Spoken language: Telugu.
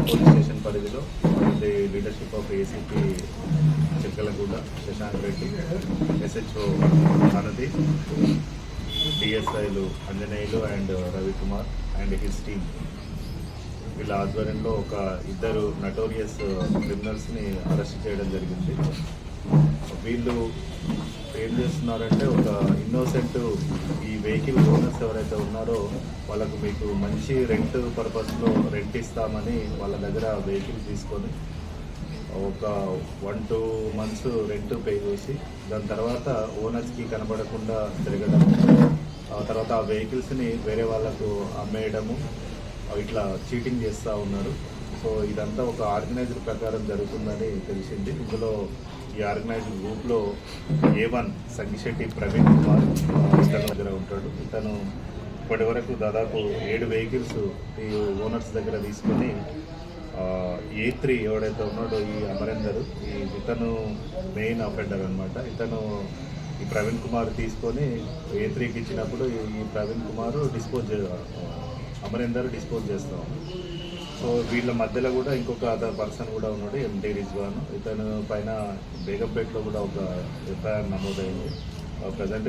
పోలీస్ స్టేషన్ పరిధిలో the leadership of ACP Chikkalaguda Shashank Reddy SHO Bharathi డిఎస్ఐలు Anjaneyulu and Ravikumar and his team వీళ్ళ ఆధ్వర్యంలో ఒక ఇద్దరు నటోరియస్ క్రిమినల్స్ని అరెస్ట్ చేయడం జరిగింది. వీళ్ళు ఏం చేస్తున్నారంటే ఒక ఇన్నోసెంట్ వెహికల్ ఓనర్స్ ఎవరైతే ఉన్నారో వాళ్ళకు మీకు మంచి రెంట్ పర్పస్లో రెంట్ ఇస్తామని వాళ్ళ దగ్గర వెహికల్ తీసుకొని ఒక one two months rent pay చేసి దాని తర్వాత ఓనర్స్కి కనబడకుండా తిరగడం ఆ తర్వాత ఆ వెహికల్స్ని వేరే వాళ్ళకు అమ్మేయడము ఇట్లా చీటింగ్ చేస్తూ ఉన్నారు. సో ఇదంతా ఒక ఆర్గనైజ్డ్ ప్రకారం జరుగుతుందని తెలిసింది. ఇందులో ఈ ఆర్గనైజ్డ్ గ్రూప్లో ఏ వన్ సంగిశెట్టి ప్రవీణ్ కుమార్ ఇతను దగ్గర ఉంటాడు. ఇతను ఇప్పటి వరకు దాదాపు ఏడు వెహికల్స్ ఈ ఓనర్స్ దగ్గర తీసుకొని ఏ త్రీ ఎవడైతే ఉన్నాడో ఈ అమరేందర్ ఈ ఇతను మెయిన్ అఫెండర్ అనమాట ఇతను ఈ ప్రవీణ్ కుమార్ తీసుకొని ఏ త్రీకి ఇచ్చినప్పుడు ఈ- ఈ ప్రవీణ్ కుమార్ డిస్పోజ్ అమరేందర్ డిస్పోజ్ చేస్తాం. సో వీళ్ళ మధ్యలో కూడా ఇంకొక అదర్ పర్సన్ కూడా ఉన్నాడు ఎంటీ రిజ్వాన్ ఇతను పైన బేగంపేటలో కూడా ఒక ఎఫ్ఐఆర్ నమోదైంది. ప్రజెంట్